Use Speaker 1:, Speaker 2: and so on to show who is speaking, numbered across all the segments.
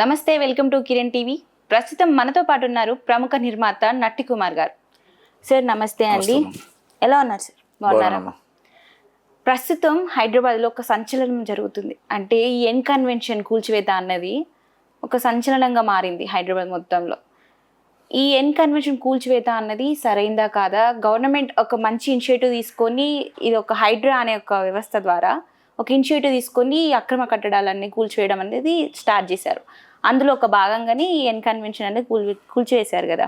Speaker 1: నమస్తే welcome to Kiran TV. ప్రస్తుతం మనతో పాటు ఉన్నారు ప్రముఖ నిర్మాత నట్టి కుమార్ గారు. సార్ నమస్తే అండి. ఎలా ఉన్నారు సార్? బాగున్నారా. ప్రస్తుతం హైదరాబాద్లో ఒక సంచలనం జరుగుతుంది. అంటే ఈ ఎన్ కన్వెన్షన్ కూల్చివేత అన్నది ఒక సంచలనంగా మారింది హైదరాబాద్ మొత్తంలో. ఈ ఎన్ కన్వెన్షన్ కూల్చివేత అన్నది సరైందా కాదా? గవర్నమెంట్ ఒక మంచి ఇనిషియేటివ్ తీసుకొని ఇది ఒక హైడ్రా అనే ఒక వ్యవస్థ ద్వారా ఒక ఇనిషియేటివ్ తీసుకొని అక్రమ కట్టడాలన్నీ కూల్చివేయడం అనేది స్టార్ట్ చేశారు. అందులో ఒక భాగంగానే ఈ ఎన్ కన్వెన్షన్ అనేది కూల్ కూల్చివేశారు కదా.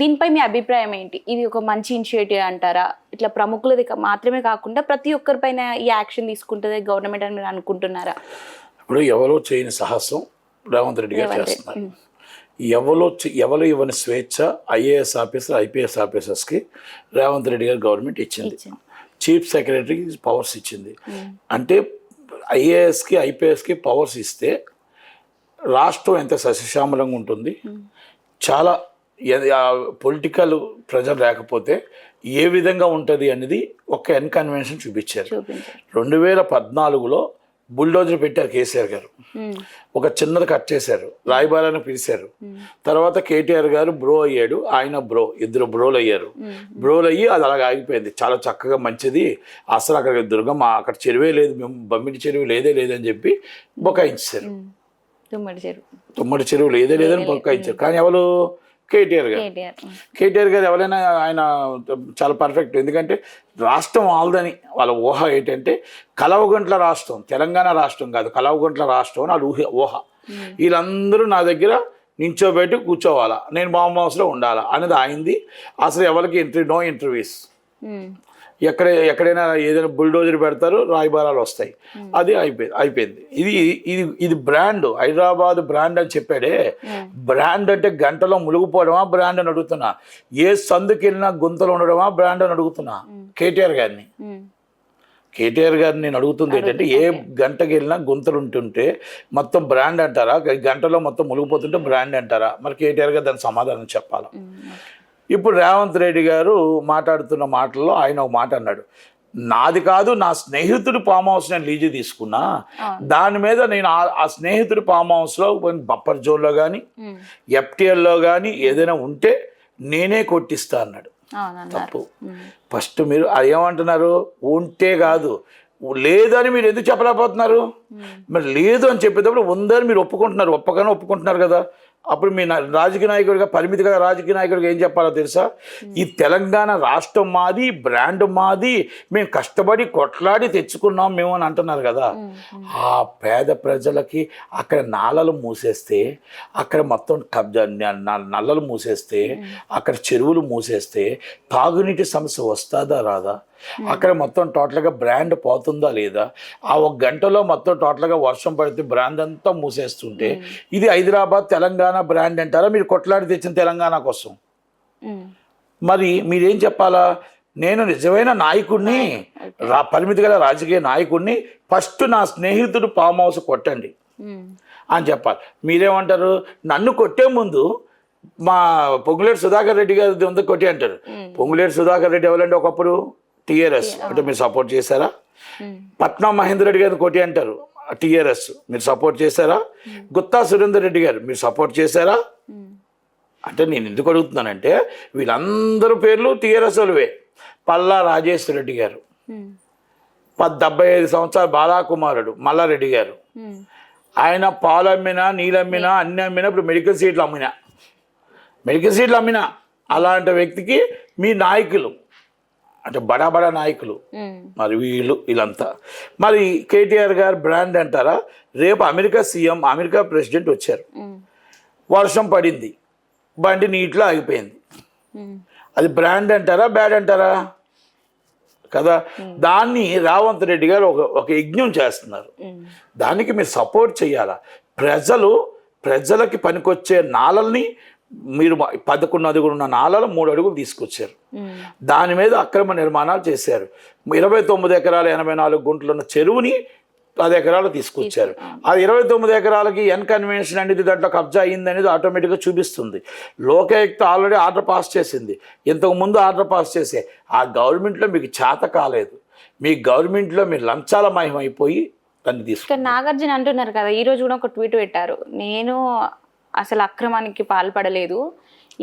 Speaker 1: దీనిపై మీ అభిప్రాయం ఏంటి? ఇది ఒక మంచి ఇనిషియేటివ్ అంటారా? ఇట్లా ప్రముఖులది మాత్రమే కాకుండా ప్రతి ఒక్కరిపైన ఈ యాక్షన్ తీసుకుంటుంది గవర్నమెంట్ అని మీరు అనుకుంటున్నారా?
Speaker 2: ఇప్పుడు ఎవరో చేయని సాహసం రేవంత్ రెడ్డి గారు. చేస్తున్నారు. ఎవరో ఎవరు ఇవ్వని స్వేచ్ఛ ఐఏఎస్ ఆఫీసర్ ఐపీఎస్ ఆఫీసర్స్కి రేవంత్ రెడ్డి గారు గవర్నమెంట్ ఇచ్చింది.
Speaker 1: ఇచ్చింది.
Speaker 2: చీఫ్ సెక్రటరీకి పవర్స్ ఇచ్చింది. అంటే ఐఏఎస్కి ఐపీఎస్కి పవర్స్ ఇస్తే రాష్ట్రం ఎంత సస్యశ్యామలంగా ఉంటుంది చాలా పొలిటికల్ ప్రెజర్ లేకపోతే ఏ విధంగా ఉంటుంది అనేది ఒక ఎన్ కన్వెన్షన్ చూపించారు. రెండు వేల పద్నాలుగులో బుల్డోజర్ పెట్టారు కేసీఆర్ గారు. ఒక చిన్నది కట్ చేశారు రాయబారాన్ని పిలిచారు. తర్వాత కేటీఆర్ గారు బ్రో అయ్యాడు ఆయన బ్రో ఇద్దరు బ్రోలు అయ్యారు. బ్రోలు అయ్యి అది అలాగ ఆగిపోయింది. చాలా చక్కగా మంచిది అసలు అక్కడ దుర్గమ్మ అక్కడ చెరువే లేదు మేము బొమ్మిడి చెరువు లేదే లేదని చెప్పి బొకాయించారు.
Speaker 1: తుమ్మడి చెరువు.
Speaker 2: తుమ్మడి చెరువు లేదే లేదని బొకాయించారు కానీ ఎవరు? కేటీఆర్ గారు.
Speaker 1: కేటీఆర్.
Speaker 2: గారు ఎవరైనా ఆయన చాలా పర్ఫెక్ట్. ఎందుకంటే రాష్ట్రం ఆల్దని వాళ్ళ ఊహ ఏంటంటే కలవగంట్ల రాష్ట్రం తెలంగాణ రాష్ట్రం కాదు కలవగంట్ల రాష్ట్రం అని వాళ్ళ ఊహ ఊహ. వీళ్ళందరూ నా దగ్గర నించోబెట్టి కూర్చోవాలా? నేను బాంబ్ హౌస్లో ఉండాలా? అనేది ఆయింది అసలు ఎవరికి ఇంటర్వ్యూ నో ఇంటర్వ్యూస్. ఎక్కడ ఎక్కడైనా ఏదైనా బుల్డోజర్ పెడతారు రాయబారాలు వస్తాయి. అది అయిపోయింది అయిపోయింది. ఇది ఇది ఇది బ్రాండ్. హైదరాబాద్ బ్రాండ్ అని చెప్పాడే. బ్రాండ్ అంటే గంటలో మునిగిపోవడమా? బ్రాండ్ అని అడుగుతున్నా. ఏ సందుకి వెళ్ళినా గుంతలు ఉండడమా? బ్రాండ్ అని అడుగుతున్నా. కేటీఆర్ గారిని. కేటీఆర్ గారిని నేను అడుగుతుంది ఏంటంటే ఏ గంటకి వెళ్ళినా గుంతలు ఉంటుంటే మొత్తం బ్రాండ్ అంటారా? గంటలో మొత్తం మునిగిపోతుంటే బ్రాండ్ అంటారా? మరి కేటీఆర్ గారు దానికి సమాధానం చెప్పాలి? ఇప్పుడు రేవంత్ రెడ్డి గారు మాట్లాడుతున్న మాటల్లో ఆయన ఒక మాట అన్నాడు. నాది కాదు నా స్నేహితుడి ఫామ్ హౌస్ నేను లీజు తీసుకున్నా. దాని మీద నేను ఆ- స్నేహితుడి ఫామ్ హౌస్లో బప్పర్ జోన్లో కానీ. ఎఫ్టీఎల్లో కానీ ఏదైనా ఉంటే నేనే కొట్టిస్తా అన్నాడు. తప్పు. ఫస్ట్ మీరు అది ఏమంటున్నారు ఉంటే కాదు. లేదని మీరు ఎందుకు చెప్పలేకపోతున్నారు? మరి లేదు అని చెప్పేటప్పుడు ఉందని మీరు ఒప్పుకుంటున్నారు. ఒప్పగానే ఒప్పుకుంటున్నారు కదా. అప్పుడు మీ నా- రాజకీయ నాయకుడిగా పరిమితిగా రాజకీయ నాయకుడిగా ఏం చెప్పాలో తెలుసా? ఈ తెలంగాణ రాష్ట్రం మాది బ్రాండ్ మాది మేము కష్టపడి కొట్లాడి తెచ్చుకున్నాం మేము అని అంటున్నారు కదా. ఆ పేద ప్రజలకి అక్కడ నాలలు మూసేస్తే అక్కడ మొత్తం కబ్జా నల్లలు మూసేస్తే అక్కడ చెరువులు మూసేస్తే తాగునీటి సమస్య వస్తుందా రాదా? అక్కడ మొత్తం టోటల్గా బ్రాండ్ పోతుందా లేదా? ఆ ఒక గంటలో మొత్తం టోటల్గా వర్షం పడితే బ్రాండ్ అంతా మూసేస్తుంటే ఇది హైదరాబాద్ తెలంగాణ బ్రాండ్ అంటారా? మీరు కొట్లాడి తెచ్చిన తెలంగాణ కోసం.
Speaker 1: ఉమ్,
Speaker 2: మరి మీరేం చెప్పాలా? నేను నిజమైన నాయకుడిని రా పరిమితి గల రాజకీయ నాయకుడిని ఫస్ట్ నా స్నేహితుడు ఫామ్ హౌస్ కొట్టండి. అని చెప్పాలి. మీరేమంటారు? నన్ను కొట్టే ముందు మా పొంగులేటి సుధాకర్ రెడ్డి గారి ఉంది కొట్టి అంటారు. పొంగులేటి సుధాకర్ రెడ్డి ఎవరంటే ఒకప్పుడు? టీఆర్ఎస్. అంటే మీరు సపోర్ట్ చేశారా? పట్నం మహేందర్ రెడ్డి గారిని కొట్టి అంటారు. టీఆర్ఎస్. మీరు సపోర్ట్ చేశారా? గుత్తా సురేందర్ రెడ్డి గారు మీరు సపోర్ట్ చేశారా? అంటే నేను ఎందుకు అడుగుతున్నానంటే వీళ్ళందరూ పేర్లు టీఆర్ఎస్ వాళ్ళవే. పల్లా రాజేశ్వర రెడ్డి గారు. డెబ్బై ఐదు సంవత్సరాల బాలాకుమారుడు మల్లారెడ్డి గారు. ఆయన పాలు అమ్మినా నీళ్ళు అమ్మినా అన్ని అమ్మినా ఇప్పుడు మెడికల్ సీట్లు అమ్మినా. మెడికల్ సీట్లు అమ్మినా. అలాంటి వ్యక్తికి మీ నాయకులు అంటే బడా బడా నాయకులు మరి వీళ్ళు వీళ్ళంతా. మరి కేటీఆర్ గారు బ్రాండ్ అంటారా? రేపు అమెరికా సీఎం అమెరికా ప్రెసిడెంట్ వచ్చారు. వర్షం పడింది. బండి నీటిలో ఆగిపోయింది. అది బ్రాండ్ అంటారా బ్యాడ్ అంటారా? కదా? దాన్ని రావంత్ రెడ్డి గారు ఒక ఒక యజ్ఞం చేస్తున్నారు. దానికి మీరు సపోర్ట్ చేయాలా? ప్రజలు ప్రజలకి పనికొచ్చే నాళల్ని మీరు పదకొండు అడుగులు ఉన్న నాళలు మూడు అడుగులు తీసుకొచ్చారు. దాని మీద అక్రమ నిర్మాణాలు చేశారు. ఇరవై తొమ్మిది ఎకరాలు ఎనభై నాలుగు గుంటలు ఉన్న చెరువుని పది ఎకరాలు తీసుకొచ్చారు. ఆ ఇరవై తొమ్మిది ఎకరాలకి ఎన్ కన్వెన్షన్ అనేది దాంట్లో కబ్జా అయింది అనేది ఆటోమేటిక్గా చూపిస్తుంది. లోకాయుక్త ఆల్రెడీ ఆర్డర్ పాస్ చేసింది. ఇంతకు ముందు ఆర్డర్ పాస్ చేసే ఆ గవర్నమెంట్లో మీకు చేత కాలేదు. మీ గవర్నమెంట్లో మీరు లంచాల మయం అయిపోయి దాన్ని తీసుకు
Speaker 1: నాగార్జున అంటున్నారు కదా ఈ రోజు కూడా ఒక ట్వీట్ పెట్టారు. నేను అసలు అక్రమానికి పాల్పడలేదు.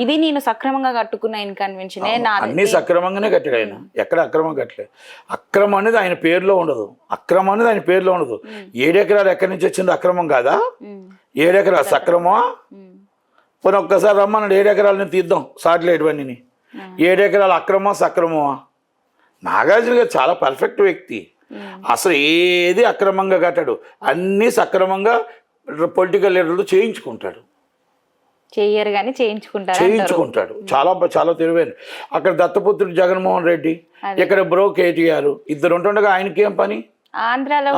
Speaker 1: ఇది నేను సక్రమంగా కట్టుకున్న ఇన్కన్వెన్షన్ నా
Speaker 2: అన్ని సక్రమంగానే కట్టాడు ఆయన. ఎక్కడ అక్రమం కట్టలేదు అక్రమం అనేది ఆయన పేరులో ఉండదు. అక్రమం అనేది ఆయన పేరులో ఉండదు. ఏడెకరాలు ఎక్కడి నుంచి వచ్చింది అక్రమం కాదా? ఏడెకరాలు సక్రమమా? పోనీ ఒక్కసారి రమ్మన్నాడు ఏడెకరాలని తీద్దాం సాటిలైట్వన్నీ ఏడెకరాలు అక్రమమా సక్రమమా? నాగార్జున గారు చాలా పర్ఫెక్ట్ వ్యక్తి. అసలు ఏది అక్రమంగా కట్టాడు? అన్నీ సక్రమంగా పొలిటికల్ లీడర్లతో చేయించుకుంటాడు.
Speaker 1: చెయ్యరు కానీ చేయించుకుంటారు.
Speaker 2: చేయించుకుంటాడు. చాలా చాలా తెలివైన. అక్కడ దత్తపుత్రుడు జగన్మోహన్ రెడ్డి ఇక్కడ బ్రో కేటీఆర్ ఇద్దరు ఉంటుండగా ఆయనకి ఏం పని?
Speaker 1: ఆంధ్రాలో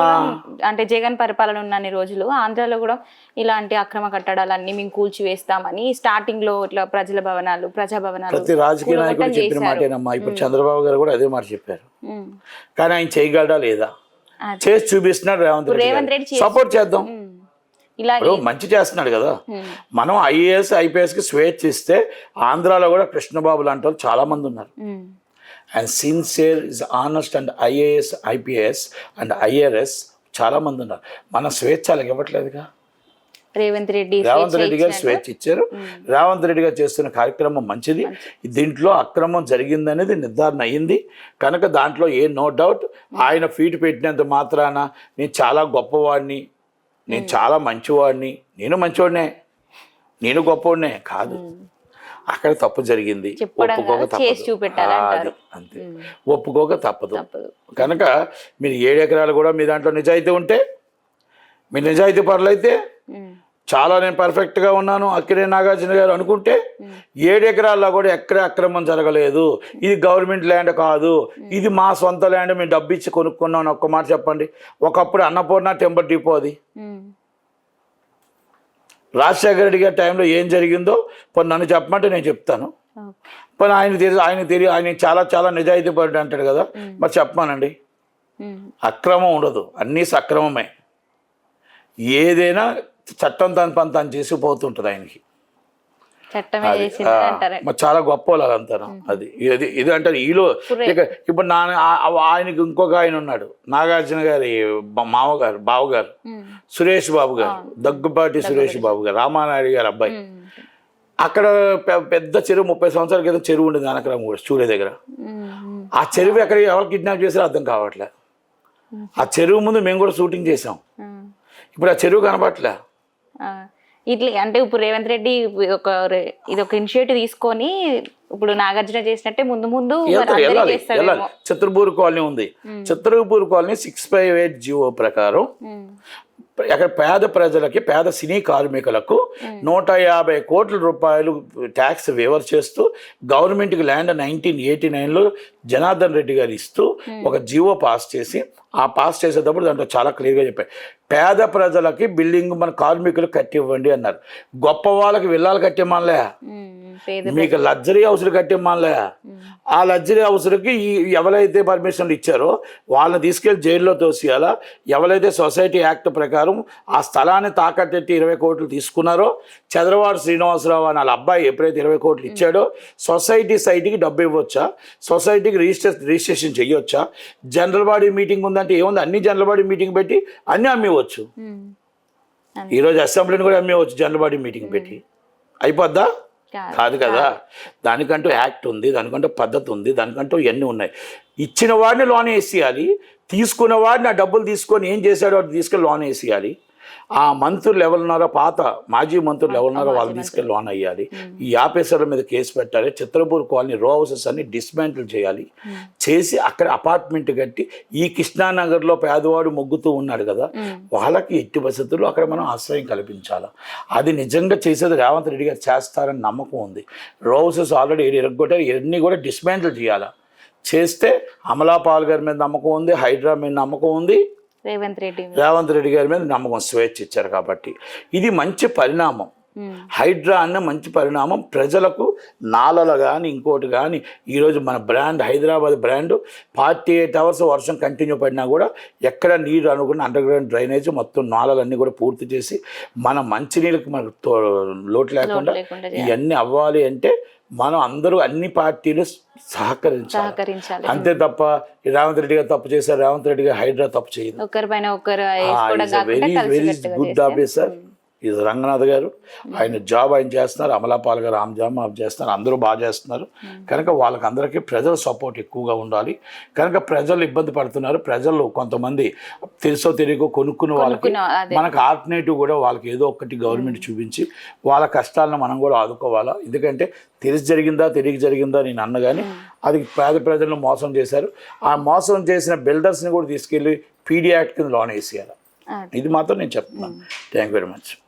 Speaker 1: అంటే జగన్ పరిపాలన ఉన్నన్ని రోజులు ఆంధ్రాలో కూడా ఇలాంటి అక్రమ కట్టడాలన్నీ మేము కూల్చివేస్తామని స్టార్టింగ్లో ఇట్లా ప్రజల భవనాలు ప్రజా భవనాలు
Speaker 2: ప్రతి రాజకీయ నాయకుడు చెప్పిన. మాటేనమ్మా. ఇప్పుడు చంద్రబాబు గారు కూడా అదే మాట చెప్పారు. కానీ ఆయన చేయగలడా లేదా. చేసి చూపిస్తున్నాడు రేవంత్
Speaker 1: రేవంత్
Speaker 2: రెడ్డి సపోర్ట్ చేద్దాం. ఇప్పుడు మంచి చేస్తున్నాడు కదా. మనం ఐఏఎస్ ఐపీఎస్కి స్వేచ్ఛ ఇస్తే ఆంధ్రాలో కూడా కృష్ణబాబు లాంటి వాళ్ళు చాలా మంది ఉన్నారు. And sincere is honest and IAS IPS and IRS చాలా మంది ఉన్నారు. మన స్వేచ్ఛ అలాగ ఇవ్వట్లేదుగా.
Speaker 1: రేవంత్ రెడ్డి
Speaker 2: రేవంత్ రెడ్డి గారు. స్వేచ్ఛ ఇచ్చారు. రేవంత్ రెడ్డి గారు చేస్తున్న కార్యక్రమం మంచిది. దీంట్లో అక్రమం జరిగిందనేది నిర్ధారణ అయ్యింది. కనుక దాంట్లో ఏ నో డౌట్ ఆయన ఫీట్ పెట్టినంత మాత్రాన నేను చాలా గొప్పవాడిని నేను చాలా మంచివాడిని. నేను మంచివాడినే. నేను గొప్పవాడినే కాదు. అక్కడ తప్పు జరిగింది. ఒప్పుకోక తప్పదు. అంతే. ఒప్పుకోక తప్పదు. కనుక మీరు ఏడు ఎకరాలు కూడా మీ దాంట్లో నిజాయితీ ఉంటే మీ నిజాయితీ
Speaker 1: ఉమ్.
Speaker 2: చాలా నేను పర్ఫెక్ట్గా ఉన్నాను. అక్కినే నాగార్జున గారు అనుకుంటే ఏడు ఎకరాల్లో కూడా ఎక్కడ అక్రమం జరగలేదు. ఇది గవర్నమెంట్ ల్యాండ్ కాదు. ఇది మా సొంత ల్యాండ్ మేము డబ్బు ఇచ్చి కొనుక్కున్నాం ఒక్క మాట చెప్పండి. ఒకప్పుడు అన్నపూర్ణ టెంపర్ డిపో అది.
Speaker 1: ఉమ్.
Speaker 2: రాజశేఖర రెడ్డి గారి టైంలో ఏం జరిగిందో పోనీ నన్ను చెప్పమంటే నేను చెప్తాను. పోనీ ఆయన తెలియదు ఆయన తెలియదు ఆయన చాలా చాలా నిజాయితీ పడి అంటాడు కదా. మరి చెప్పమానండి. అక్రమం ఉండదు. అన్నీ సక్రమమే. ఏదైనా చట్టం తన పని తను చేసిపోతుంటుంది ఆయనకి. చాలా గొప్ప వాళ్ళు అంటారు అది ఇది ఇది అంటారు. ఈలో ఇప్పుడు నా ఆ- ఆ- ఆయనకి ఇంకొక ఆయన ఉన్నాడు. నాగార్జున గారి మామగారు బావగారు. సురేష్ బాబు గారు. దగ్గుపాటి సురేష్ బాబు గారు రామానాయుడు గారు అబ్బాయి. అక్కడ పెద్ద చెరువు ముప్పై సంవత్సరాల క్రితం చెరువు ఉండేది అనకరం కూడా స్టూడియో దగ్గర. ఆ చెరువు ఎక్కడ ఎవరు కిడ్నాప్ చేశారో అర్థం కావట్లే. ఆ చెరువు ముందు మేము కూడా షూటింగ్ చేసాం. ఇప్పుడు ఆ చెరువు కనపట్లే.
Speaker 1: ఆ, ఇట్లా అంటే ఇప్పుడు రేవంత్ రెడ్డి ఒక ఇది ఒక ఇనిషియేటివ్ తీసుకొని ఇప్పుడు నాగార్జున చేసినట్టే ముందు ముందు
Speaker 2: చిత్రపూర్ కాలనీ ఉంది. Chitrapur colony six five eight G O ప్రకారం. అక్కడ పేద ప్రజలకి పేద సినీ కార్మికులకు నూట యాభై కోట్ల రూపాయలు ట్యాక్స్ వేవర్ చేస్తూ గవర్నమెంట్కి ల్యాండ్ నైన్టీన్ ఎయిటీ నైన్లో జనార్దన్ రెడ్డి గారు ఇస్తూ ఒక జీవో పాస్ చేసి ఆ పాస్ చేసేటప్పుడు దాంట్లో చాలా క్లియర్గా చెప్పారు పేద ప్రజలకి బిల్డింగ్ మన కార్మికులు కట్టివ్వండి అన్నారు. గొప్ప వాళ్ళకి విల్లాలు కట్టిమ్మలే మీకు లగ్జరీ హౌస్లు కట్టిమ్మలే ఆ లగ్జరీ హౌస్లకి ఈ ఎవరైతే పర్మిషన్లు ఇచ్చారో వాళ్ళని తీసుకెళ్ళి జైల్లో తోసేయాలా? ఎవరైతే సొసైటీ యాక్ట్ ప్రకారం ఆ స్థలాన్ని తాకట్టెట్టి ఇరవై కోట్లు తీసుకున్నారో చంద్రవాడు శ్రీనివాసరావు అని వాళ్ళ అబ్బాయి ఎప్పుడైతే ఇరవై కోట్లు ఇచ్చాడో సొసైటీ సైట్కి డబ్బు ఇవ్వచ్చా? సొసైటీకి రిజిస్టర్ రిజిస్ట్రేషన్ చేయొచ్చా జనరల్ బాడీ మీటింగ్ ఉందంటే ఏముంది? అన్ని జనరల్ బాడీ మీటింగ్ పెట్టి అన్నీ అమ్మివచ్చు. ఈరోజు అసెంబ్లీని కూడా అమ్మేవచ్చు జనరల్ బాడీ మీటింగ్ పెట్టి. అయిపోద్దా?
Speaker 1: కాదు.
Speaker 2: కాదు దానికంటూ యాక్ట్ ఉంది దానికంటూ పద్ధతి ఉంది దానికంటూ ఇవన్నీ ఉన్నాయి. ఇచ్చిన వాడిని లోన్ వేసేయాలి తీసుకున్న వాడిని ఆ డబ్బులు తీసుకొని ఏం చేశాడో తీసుకెళ్ళి లోన్ వేసేయాలి. ఆ మంత్రులు ఎవరున్నారో పాత మాజీ మంత్రులు ఎవరున్నారో వాళ్ళు తీసుకెళ్ళి లోన్ అయ్యాలి. ఈ ఆఫీసర్ల మీద కేసు పెట్టాలి. చిత్రపూర్ కాలనీ రో హౌసెస్ అన్ని డిస్మాంటిల్ చేయాలి. చేసి అక్కడ అపార్ట్మెంట్ కట్టి ఈ కృష్ణానగర్లో పేదవాడు మొగ్గుతూ ఉన్నాడు కదా వాళ్ళకి ఎట్టి వసతులు అక్కడ మనం ఆశ్రయం కల్పించాలి? అది నిజంగా చేసేది రేవంత్ రెడ్డి గారు చేస్తారని నమ్మకం ఉంది. రో హౌసెస్ ఆల్రెడీ ఇరగొట్టారు ఇవన్నీ కూడా డిస్మాంటిల్ చేయాలి? చేస్తే అమలాపాల్ గారి మీద నమ్మకం ఉంది హైడ్రా మీద నమ్మకం ఉంది.
Speaker 1: రేవంత్ రెడ్డి
Speaker 2: రేవంత్ రెడ్డి గారి మీద నమ్మకం స్వేచ్ఛ ఇచ్చారు కాబట్టి. ఇది మంచి పరిణామం. హైడ్రా అన్న మంచి పరిణామం. ప్రజలకు నాలలు కానీ ఇంకోటి కానీ ఈరోజు మన brand Hyderabad brand forty eight hours వర్షం కంటిన్యూ పడినా కూడా ఎక్కడ నీరు అనుకున్న అండర్ గ్రౌండ్ డ్రైనేజ్ మొత్తం నాలలన్నీ కూడా పూర్తి చేసి మన మంచినీళ్ళకి మనకు తో- లోటు లేకుండా ఇవన్నీ అవ్వాలి అంటే మనం అందరూ అన్ని పార్టీలు సహకరించాలి. అంతే తప్ప రేవంత్ రెడ్డి గారు తప్పు చేశారు రేవంత్ రెడ్డి గారు హైడ్రా తప్పు చేయదు. వెరీ వెరీ గుడ్ ఆఫీసర్ ఇది రంగనాథ్ గారు. ఆయన జాబ్ ఆయన చేస్తున్నారు. అమలాపాల్ గారు ఆమె జాబ్ ఆమె చేస్తున్నారు. అందరూ బాగా చేస్తున్నారు. కనుక వాళ్ళకి అందరికీ ప్రజల సపోర్ట్ ఎక్కువగా ఉండాలి. కనుక ప్రజలు ఇబ్బంది పడుతున్నారు. ప్రజలు కొంతమంది తెలుసో తెలియకో కొనుక్కున్న వాళ్ళకి మనకు ఆల్టర్నేటివ్ కూడా వాళ్ళకి ఏదో ఒకటి గవర్నమెంట్ చూపించి వాళ్ళ కష్టాలను మనం కూడా ఆదుకోవాలా? ఎందుకంటే తెలిసి జరిగిందా తెలియక జరిగిందా నేను అన్నగాని అది పేద ప్రజలను మోసం చేశారు. ఆ మోసం చేసిన బిల్డర్స్ని కూడా తీసుకెళ్ళి పీడీ యాక్ట్ కింద లోన్ వేసేయాలి. ఇది మాత్రం నేను చెప్తున్నాను. Thank very much.